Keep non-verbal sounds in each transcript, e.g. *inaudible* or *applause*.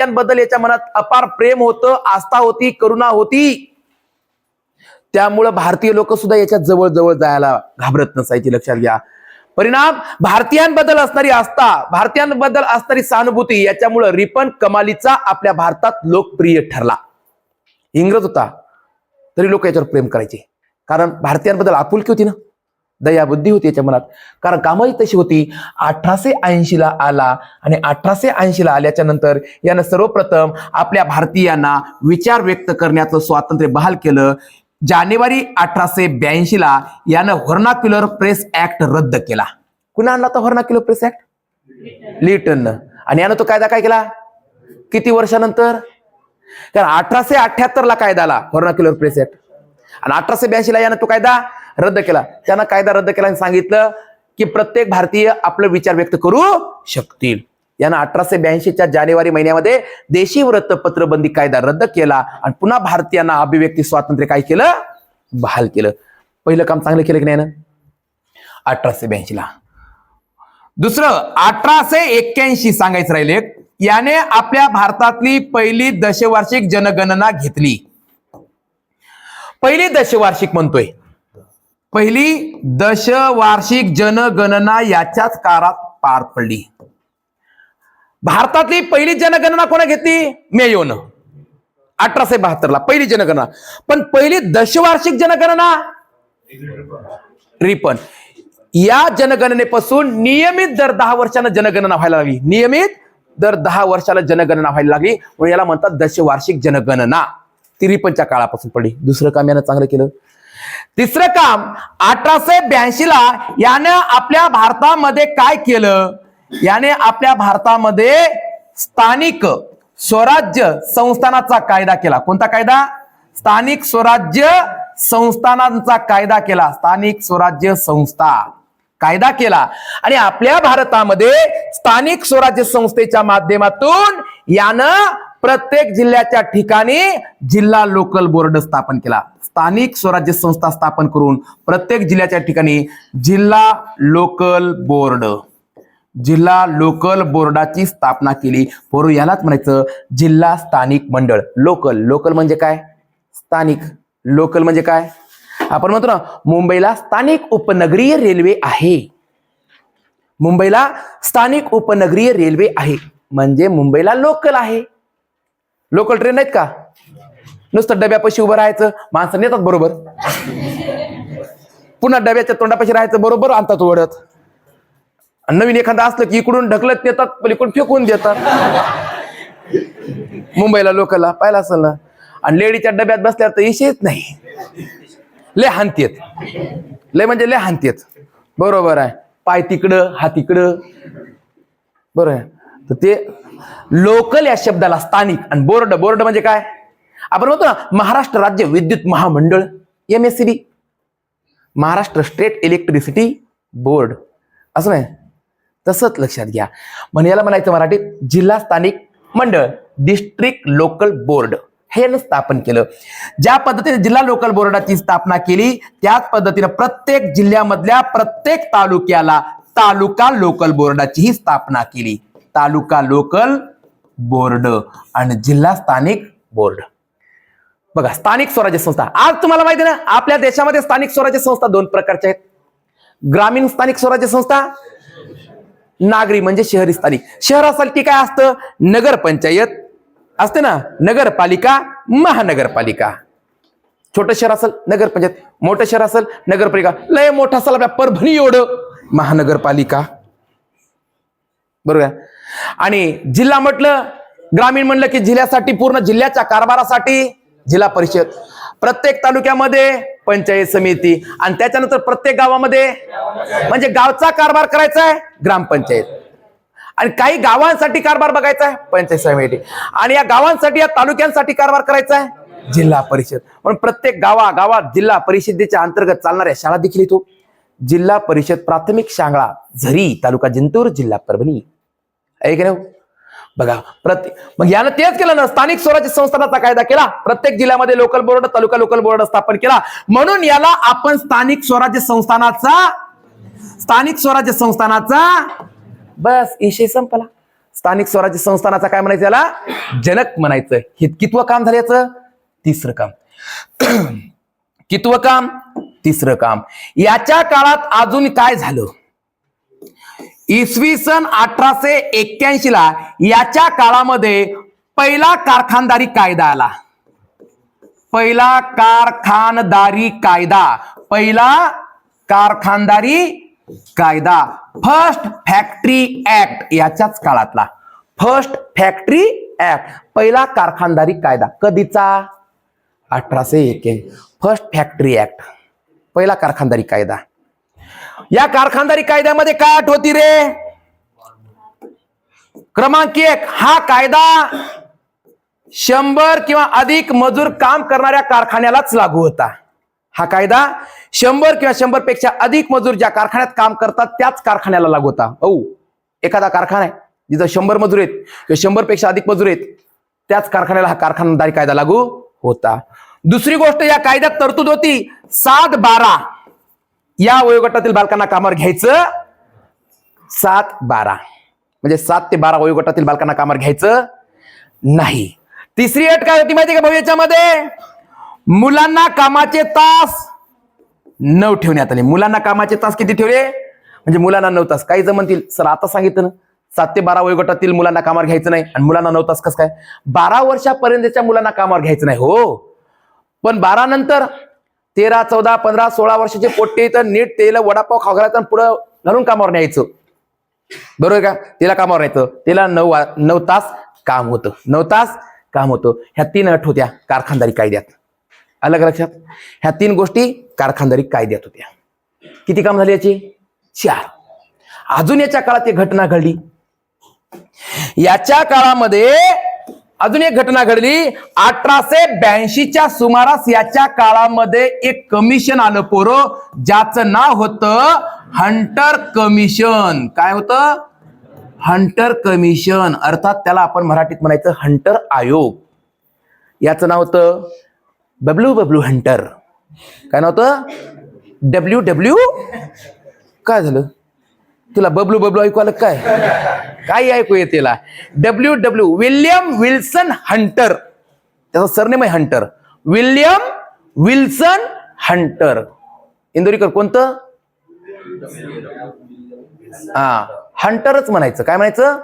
त्यांबद्दल याच्या मनात अपार प्रेम होतं आस्था होती करुणा होती. त्यामुळं भारतीय लोक सुद्धा याच्या जवळ जवळ जायला घाबरत नसायची लक्षात घ्या. परिणाम भारतीयांबद्दल असणारी आस्था भारतीयांबद्दल असणारी सहानुभूती याच्यामुळं रिपन कमालीचा आपल्या भारतात लोकप्रिय ठरला. इंग्रज होता तरी लोक याच्यावर प्रेम करायचे. कारण भारतीयांबद्दल आपुलकी होती ना. दयाबुद्धी होती याच्या मनात. कारण कामही तशी होती. अठराशे ऐंशीला आला आणि अठराशे ऐंशीला आल्याच्यानंतर यानं सर्वप्रथम आपल्या भारतीयांना विचार व्यक्त करण्याचं स्वातंत्र्य बहाल केलं. जानेवारी अठराशे ब्याऐंशीला यानं व्हर्नाक्युलर प्रेस ऍक्ट रद्द केला. कुणा आणला तो व्हर्नाक्युलर प्रेस ऍक्ट लिटननं. आणि यानं तो कायदा काय केला? किती वर्षानंतर? कारण अठराशे अठ्याहत्तर ला कायदा आला व्हर्नाक्युलर प्रेस ऍक्ट आणि अठराशे ब्याऐंशीला यानं तो कायदा? रद्द केला. त्यांना कायदा रद्द केला आणि सांगितलं की प्रत्येक भारतीय आपलं विचार व्यक्त करू शकतील. यानं अठराशे ब्याऐंशीच्या जानेवारी महिन्यामध्ये देशी वृत्तपत्र बंदी कायदा रद्द केला आणि पुन्हा भारतीयांना अभिव्यक्ती स्वातंत्र्य काय केलं? बहाल केलं. पहिलं काम चांगलं केलं की नाही अठराशे ब्याऐंशी ला दुसरं अठराशे एक्क्याऐंशी सांगायचं राहिले याने आपल्या भारतातली पहिली दशवार्षिक जनगणना घेतली. पहिली दशवार्षिक म्हणतोय. पहिली दशवार्षिक जनगणना याच्याच काळात पार पडली. भारतातली पहिली जनगणना कोणा घेतली? मेयोन. अठराशे बहात्तर ला पहिली जनगणना. पण पहिली दशवार्षिक जनगणना? रिपन. या जनगणनेपासून नियमित दर दहा वर्षांना जनगणना व्हायला लागली. नियमित दर दहा वर्षाला जनगणना व्हायला लागली. म्हणून याला म्हणतात दशवार्षिक जनगणना. ती रिपनच्या काळापासून पडली. दुसरं काम यानं चांगलं केलं. तिसरं काम अठराशे ब्याऐंशी ला यानं आपल्या भारतामध्ये काय केलं? याने आपल्या भारतामध्ये स्थानिक स्वराज्य संस्थानाचा कायदा केला. कोणता कायदा? स्थानिक स्वराज्य संस्थानांचा कायदा केला. स्थानिक स्वराज्य संस्था. कायदा केला. आणि आपल्या भारतामध्ये स्थानिक स्वराज्य संस्थेच्या माध्यमातून यानं प्रत्येक जिल्ह्याच्या ठिकाणी जिल्हा लोकल बोर्ड स्थापन केला. स्थानिक स्वराज्य संस्था स्थापन करून प्रत्येक जिल्ह्याच्या ठिकाणी जिल्हा लोकल बोर्ड जिल्हा लोकल बोर्डाची स्थापना केली. पोरू यालाच म्हणायचं जिल्हा स्थानिक मंडळ. लोकल लोकल म्हणजे काय? स्थानिक. लोकल म्हणजे काय? आपण म्हणतो ना मुंबईला स्थानिक उपनगरीय रेल्वे आहे. मुंबईला स्थानिक उपनगरीय रेल्वे आहे. म्हणजे मुंबईला लोकल आहे. लोकल ट्रेन आहेत का? नुसतं डब्यापाशी उभं राहायचं माणसं नेतात बरोबर. पुन्हा डब्याच्या तोंडापाशी राहायचं बरोबर आणतात ओढत. आणि नवीन एखादा असलं की इकडून ढकलत नेतात पलीकडून फेकून देतात. मुंबईला लोकलला पाहिला असेल ना? आणि लेडीच्या डब्यात बसल्यावर तर इशेच नाही. लय हानतेत लय म्हणजे लय हानतेत बरोबर आहे. पाय तिकडं हात तिकडं बरोबर आहे. तर ते लोकल या शब्दाला स्थानिक आणि बोर्ड बोर्ड म्हणजे काय? आपण म्हणतो ना महाराष्ट्र राज्य विद्युत महामंडळ M S C B Maharashtra state electricity board. असं नाही? तसंच लक्षात घ्या. म्हणजे याला म्हणायचं मराठीत जिल्हा स्थानिक मंडळ डिस्ट्रिक्ट लोकल बोर्ड हे स्थापन केलं. ज्या पद्धतीने जिल्हा लोकल बोर्डाची स्थापना केली त्याच पद्धतीने प्रत्येक जिल्ह्यामधल्या प्रत्येक तालुक्याला तालुका लोकल बोर्डाचीही स्थापना केली. तालुका लोकल बोर्ड आणि जिल्हा स्थानिक बोर्ड. बघा स्थानिक स्वराज्य संस्था. आज तुम्हाला माहिती आहे ना आपल्या देशामध्ये स्थानिक स्वराज्य संस्था दोन प्रकारच्या आहेत. ग्रामीण स्थानिक स्वराज्य संस्था नागरी म्हणजे शहरी स्थानिक. शहरासाठी काय असतं? नगर पंचायत असते ना नगरपालिका महानगरपालिका. छोटं शहर असेल नगरपंचायत. मोठं शहर असेल नगरपालिका. लय मोठं असेल आपल्या परभणी एवढं. महानगरपालिका. बरोबर आणि जिल्हा म्हटलं ग्रामीण म्हणलं की जिल्ह्यासाठी पूर्ण जिल्ह्याच्या कारभारासाठी जिल्हा परिषद. प्रत्येक तालुक्यामध्ये पंचायत समिती आणि त्याच्यानंतर प्रत्येक गावामध्ये म्हणजे गावचा कारभार करायचा आहे ग्रामपंचायत आणि काही गावांसाठी कारभार बघायचा आहे पंचायत समिती. आणि या गावांसाठी या तालुक्यांसाठी कारभार करायचा आहे जिल्हा परिषद. पण प्रत्येक गावा गावात जिल्हा परिषदेच्या अंतर्गत चालणाऱ्या शाळा देखील येतो. जिल्हा परिषद प्राथमिक शाळा झरी तालुका जिंतूर जिल्हा परभणी. आहे की नाही हो? बघा प्रत्येक मग यानं तेच केलं ना स्थानिक स्वराज्य संस्थानाचा कायदा केला प्रत्येक जिल्ह्यामध्ये local board taluka local board स्थापन केला. म्हणून याला आपण स्थानिक स्वराज्य संस्थानाचा स्थानिक स्वराज्य संस्थानाचा बस विषय संपला. स्थानिक स्वराज्य संस्थानाचा काय म्हणायचं याला? जनक म्हणायचं. हे कितवं काम झालं याचं? तिसरं काम. *clears throat* कितवं काम? तिसरं काम. याच्या काळात अजून काय झालं? इसवी सन अठराशे एक्क्याऐंशी ला याच्या काळामध्ये पहिला कारखानदारी कायदा आला. पहिला कारखानदारी कायदा. पहिला कारखानदारी कायदा. फर्स्ट फॅक्टरी ऍक्ट याच्याच काळातला. फर्स्ट फॅक्टरी ऍक्ट पहिला कारखानदारी कायदा. कधीचा? अठराशे एक्क्याऐंशी. फर्स्ट फॅक्टरी ऍक्ट पहिला कारखानदारी कायदा. या कारखानदारी कायद्यामध्ये काय अट होती रे? क्रमांक एक हा कायदा शंभर किंवा अधिक मजूर काम करणाऱ्या कारखान्यालाच लागू होता. हा कायदा शंभर किंवा शंभरपेक्षा अधिक मजूर ज्या कारखान्यात काम करतात त्याच कारखान्याला लागू होता. औ एखादा कारखाना आहे जिथं शंभर मजूर आहेत किंवा शंभरपेक्षा अधिक मजूर आहेत त्याच कारखान्याला हा कारखानदारी कायदा लागू होता. दुसरी गोष्ट या कायद्यात तरतूद होती सात बारा. या वयोगटातील बालकांना कामावर घ्यायचं सात बारा. म्हणजे सात ते बारा वयोगटातील बालकांना कामावर घ्यायचं नाही. तिसरी अट काय होती माहिती का भाऊ याच्यामध्ये? मुलांना कामाचे तास नऊ ठेवण्यात आले. मुलांना कामाचे तास किती ठेवले? म्हणजे मुलांना नऊ तास. काही जमतील सर आता सांगितलं ना सात ते बारा वयोगटातील मुलांना कामावर घ्यायचं नाही. आणि मुलांना नऊ तास कसं काय? बारा वर्षापर्यंतच्या मुलांना कामावर घ्यायचं नाही हो. पण बारा नंतर तेरा चौदा पंधरा सोळा वर्षाचे पोट्टे तर नीट तेला वडापाव खाऊ घालायचं पुढं घालून कामावर न्यायचं. बरोबर आहे का? तिला कामावर न्यायचं. तिला नऊ वा- नऊ तास काम होतं. नऊ तास काम होतं. ह्या तीन अट होत्या कारखानदारी कायद्यात. अलग लक्षात? ह्या तीन गोष्टी कारखानदारी कायद्यात होत्या. किती काम झाले याची? चार. अजून याच्या काळात एक घटना घडली. याच्या काळामध्ये अजून एक घटना घडली. अठराशे ब्याऐंशीच्या सुमारास याच्या काळामध्ये एक कमिशन आलं पोरं. ज्याचं नाव होतं हंटर कमिशन काय होतं? हंटर कमिशन अर्थात त्याला आपण मराठीत म्हणायचं हंटर आयोग. याचं नाव होतं बब्ल्यू बब्ल्यू हंटर काय नाव होतं? डब्ल्यू डब्ल्यू काय झालं? तुला बबलू बबलू ऐकू आलं काय? काय ऐकू येतेला W W William Wilson Hunter त्याचा सरनेम आहे Hunter William Wilson Hunter Indorikar कोणतं? हा हंटरच म्हणायचं. काय म्हणायचं?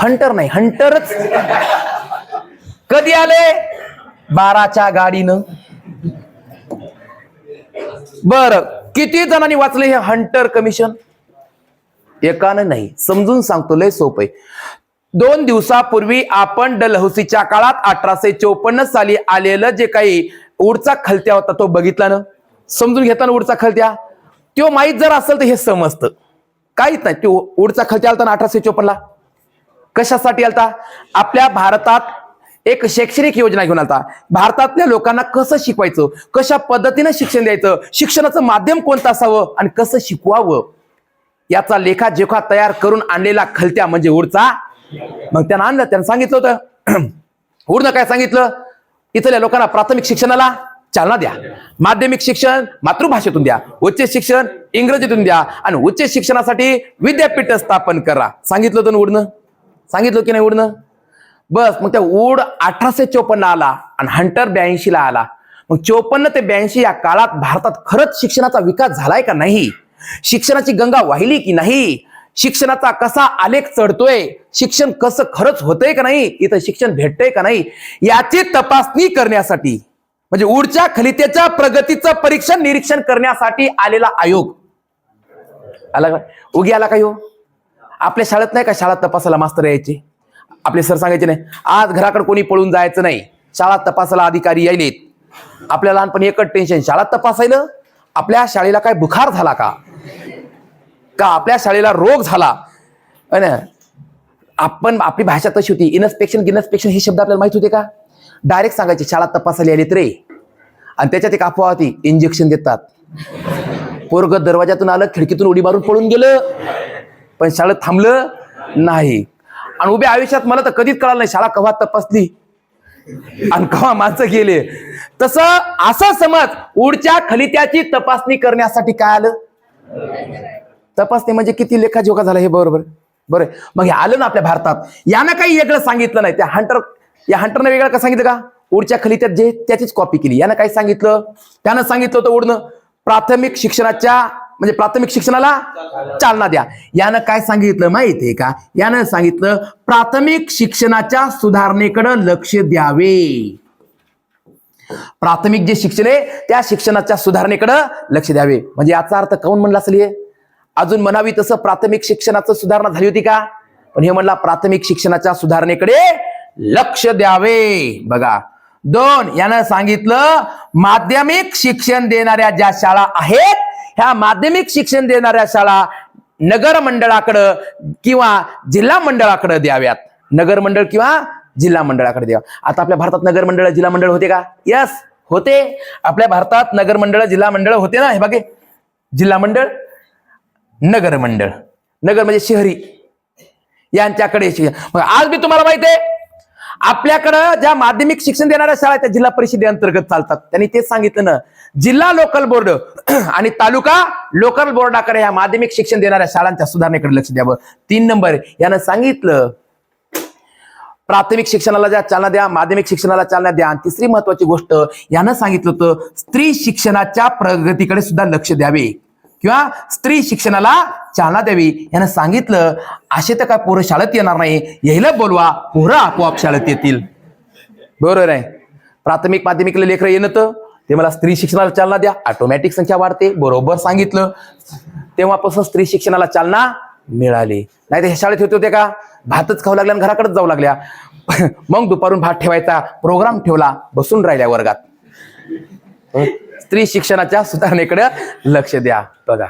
हंटर नाही हंटरच कधी आले? बाराच्या गाडीनं. बर किती जणांनी वाचले हे हंटर कमिशन एकानं नाही समजून सांगतो लय सोपं आहे. दोन दिवसापूर्वी आपण डलहौसीच्या काळात अठराशे चौपन्न साली आलेलं जे काही उडचा खलत्या होता तो बघितला ना? समजून घेताना उडचा खलत्या? तो माहीत जर असेल तर हे समजतं. काहीच नाही तो उडचा खलत्या आलता ना अठराशे चोपन्नला? कशासाठी आलता? आपल्या भारतात एक शैक्षणिक योजना घेऊन आलता. भारतातल्या लोकांना कसं शिकवायचं? कशा पद्धतीनं शिक्षण द्यायचं? शिक्षणाचं माध्यम कोणतं असावं? आणि कसं शिकवावं? याचा लेखा जोखा तयार करून आणलेला खलत्या म्हणजे उडचा. मग त्यानं आणलं त्यानं सांगितलं होतं. *clears throat* उडनं काय सांगितलं? इथल्या लोकांना प्राथमिक शिक्षणाला चालना द्या. माध्यमिक शिक्षण मातृभाषेतून द्या. उच्च शिक्षण इंग्रजीतून द्या. आणि उच्च शिक्षणासाठी विद्यापीठ स्थापन करा. सांगितलं होतं ना सांगितलं की नाही उडनं? बस मग त्या उड अठराशे चोपन्न आला आणि हंटर ब्याऐंशीला आला. मग चोपन्न ते ब्याऐंशी या काळात भारतात खरंच शिक्षणाचा विकास झालाय का नाही? शिक्षणाची गंगा वाहिली की नाही? शिक्षणाचा कसा आलेख चढतोय? शिक्षण कसं खरंच होतंय का नाही? इथं शिक्षण भेटतंय का नाही? याची तपासणी करण्यासाठी म्हणजे उडच्या खलितेच्या प्रगतीचं परीक्षण निरीक्षण करण्यासाठी आलेला आयोग. आला का? उगी आला काही हो? आपल्या शाळेत नाही का शाळा तपासायला मास्तर यायचे? आपले सर सांगायचे नाही आज घराकडे कोणी पळून जायचं नाही. शाळा तपासायला अधिकारी यायलेत. आपल्या लहानपणी एकच टेन्शन शाळा तपासायला? आपल्या शाळेला काय बुखार झाला का? का आपल्या शाळेला रोग झाला? है ना? आपण आपली भाषा तशी होती. इन्स्पेक्शन गिन्स्पेक्शन हे शब्द आपल्याला माहीत होते का? डायरेक्ट सांगायचे शाळा तपासायला आलेत रे. आणि त्याच्यात एक अफवा होती. इंजेक्शन देतात. पोरग दरवाजातून आलं खिडकीतून उडी मारून पळून गेलं. पण शाळेत थांबलं नाही. आणि उभ्या आयुष्यात मला तर कधीच कळालं नाही शाळा कव्हा तपासली? आणि कवा माणसं गेले. तसं असं समज उडच्या खलित्याची तपासणी करण्यासाठी काय आलं? तपासणी म्हणजे किती लेखाजोखा झाला हे बरोबर. बरं मग हे आलं ना आपल्या भारतात. यानं काही वेगळं सांगितलं नाही. त्या हंटर या हंटरनं वेगळं का सांगितलं का? उडच्या खलित्यात जे त्याचीच कॉपी केली. यानं काय सांगितलं? त्यानं सांगितलं होतं उडणं. प्राथमिक शिक्षणाच्या म्हणजे प्राथमिक शिक्षणाला चालना द्या. यानं काय सांगितलं माहितीये का? यानं सांगितलं प्राथमिक शिक्षणाच्या सुधारणेकडे लक्ष द्यावे. प्राथमिक जे शिक्षण आहे त्या शिक्षणाच्या सुधारणेकडे लक्ष द्यावे. म्हणजे याचा अर्थ काऊन म्हणला असेल हे? अजून म्हणावी तसं प्राथमिक शिक्षणाचं सुधारणा झाली होती का? पण हे म्हणला प्राथमिक शिक्षणाच्या सुधारणेकडे लक्ष द्यावे. बघा. दोन यानं सांगितलं माध्यमिक शिक्षण देणाऱ्या ज्या शाळा आहेत ह्या माध्यमिक शिक्षण देणाऱ्या शाळा नगर मंडळाकडं किंवा जिल्हा मंडळाकडे द्याव्यात. नगर मंडळ किंवा जिल्हा मंडळाकडे द्यावा. आता आपल्या भारतात नगर मंडळ जिल्हा मंडळ होते का? यस होते. आपल्या भारतात नगर मंडळ जिल्हा मंडळ होते ना हे बघे. जिल्हा मंडळ नगर मंडळ. नगर म्हणजे शहरी. यांच्याकडे मग आज मी तुम्हाला माहिती आहे आपल्याकडं ज्या माध्यमिक शिक्षण देणाऱ्या शाळा त्या जिल्हा परिषदेअंतर्गत चालतात. त्यांनी तेच सांगितलं ना. जिल्हा लोकल बोर्ड *clears throat* आणि तालुका लोकल बोर्डाकडे या माध्यमिक शिक्षण देणाऱ्या शाळांच्या सुधारणेकडे लक्ष द्यावं तीन नंबर यानं सांगितलं प्राथमिक शिक्षणाला ज्या चालना द्या माध्यमिक शिक्षणाला चालना द्या. आणि तिसरी महत्वाची गोष्ट यानं सांगितलं होतं स्त्री शिक्षणाच्या प्रगतीकडे सुद्धा लक्ष द्यावे. किंवा स्त्री शिक्षणाला चालना द्यावी. यानं सांगितलं असे तर काय पोरं शाळेत येणार नाही. यायला बोलवा पोरं आपोआप शाळेत येतील. बरोबर आहे. प्राथमिक माध्यमिकला लेकरं येणं तर ते मला स्त्री शिक्षणाला चालना द्या. ऑटोमॅटिक संख्या वाढते. बरोबर सांगितलं. तेव्हापासून स्त्री शिक्षणाला चालना मिळाली. नाही तर शाळेत होते होते का? भातच खाऊ लागल्या घराकडेच जाऊ लागल्या. *laughs* मग दुपारून भात ठेवायचा. प्रोग्राम ठेवला. बसून राहिल्या वर्गात. स्त्री शिक्षणाच्या सुधारणेकडे लक्ष द्या. बघा.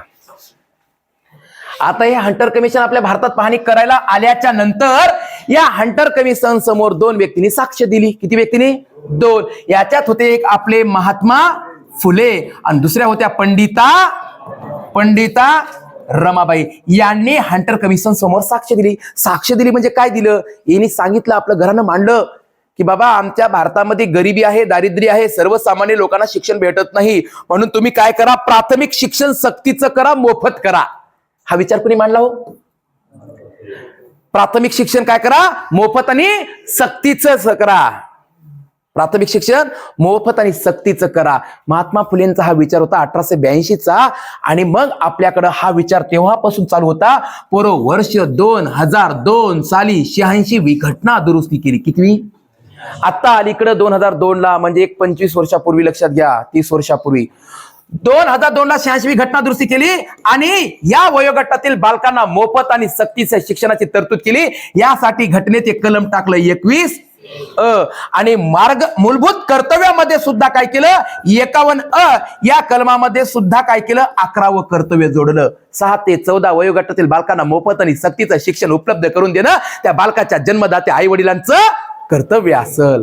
आता हे हंटर कमिशन आपल्या भारतात पाहणी करायला आल्याच्यानंतर या हंटर कमिशन समोर दोन व्यक्तींनी साक्ष दिली. किती व्यक्तींनी? दोन. याच्यात होते एक आपले महात्मा फुले आणि दुसऱ्या होत्या पंडिता पंडिता रमाबाई. यांनी हंटर कमिशन समोर साक्ष दिली. साक्ष दिली म्हणजे काय दिलं? यांनी सांगितलं आपलं घरानं मांडलं. की बाबा आमच्या भारतामध्ये गरिबी आहे दारिद्र्य आहे सर्वसामान्य लोकांना शिक्षण भेटत नाही. म्हणून तुम्ही काय करा? प्राथमिक शिक्षण सक्तीचं करा मोफत करा. हा विचार कुणी मांडला हो? प्राथमिक शिक्षण काय करा? मोफत आणि सक्तीचं करा. प्राथमिक शिक्षण मोफत आणि सक्तीचं करा. महात्मा फुलेंचा हा विचार होता अठराशे ब्याऐंशीचा. आणि मग आपल्याकडं हा विचार तेव्हापासून चालू होता. पोरो वर्ष दोन हजार दोन साली शहाऐंशी वी घटना दुरुस्ती केली. कितवी? आता अलीकडं दोन हजार दोन ला म्हणजे एक पंचवीस वर्षापूर्वी लक्षात घ्या तीस वर्षापूर्वी. दोन हजार दोन ला शहाऐंशी घटना दुरुस्ती केली आणि या वयोगटातील बालकांना मोफत आणि सक्तीच्या शिक्षणाची तरतूद केली. यासाठी घटनेत एक कलम टाकलं एकवीस. अ आणि मार्ग मूलभूत कर्तव्यामध्ये सुद्धा काय केलं? एकावन्न अ या कलमामध्ये सुद्धा काय केलं? अकरावं कर्तव्य जोडलं. सहा ते चौदा वयोगटातील बालकांना मोफत आणि सक्तीचं शिक्षण उपलब्ध करून देणं त्या बालकाच्या जन्मदात्या आई वडिलांचं कर्तव्य असल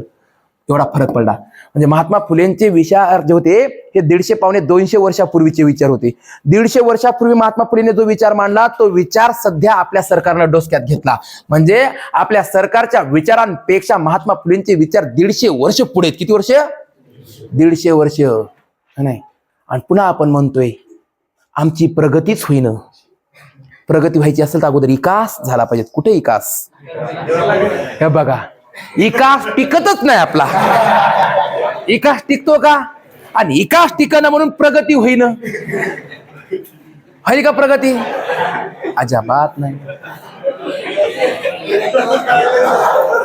एवढा फरक पडला. म्हणजे महात्मा फुलेंचे विचार जे होते हे दीडशे पावणे दोनशे वर्षापूर्वीचे विचार होते. दीडशे वर्षापूर्वी महात्मा फुलेने जो विचार मांडला तो विचार सध्या आपल्या सरकारनं डोसक्यात घेतला. म्हणजे आपल्या सरकारच्या विचारांपेक्षा महात्मा फुलेंचे विचार दीडशे वर्ष पुढे किती वर्ष? दीडशे वर्ष. नाही? आणि पुन्हा आपण म्हणतोय आमची प्रगतीच होईन. प्रगती व्हायची असेल तर अगोदर विकास झाला पाहिजे. कुठे विकास? हे बघा. इकास टिकतच नाही आपला. इकास टिकतो का? आणि इकास टिकणं म्हणून प्रगती होईन. होईल का प्रगती? अजाबात नाही.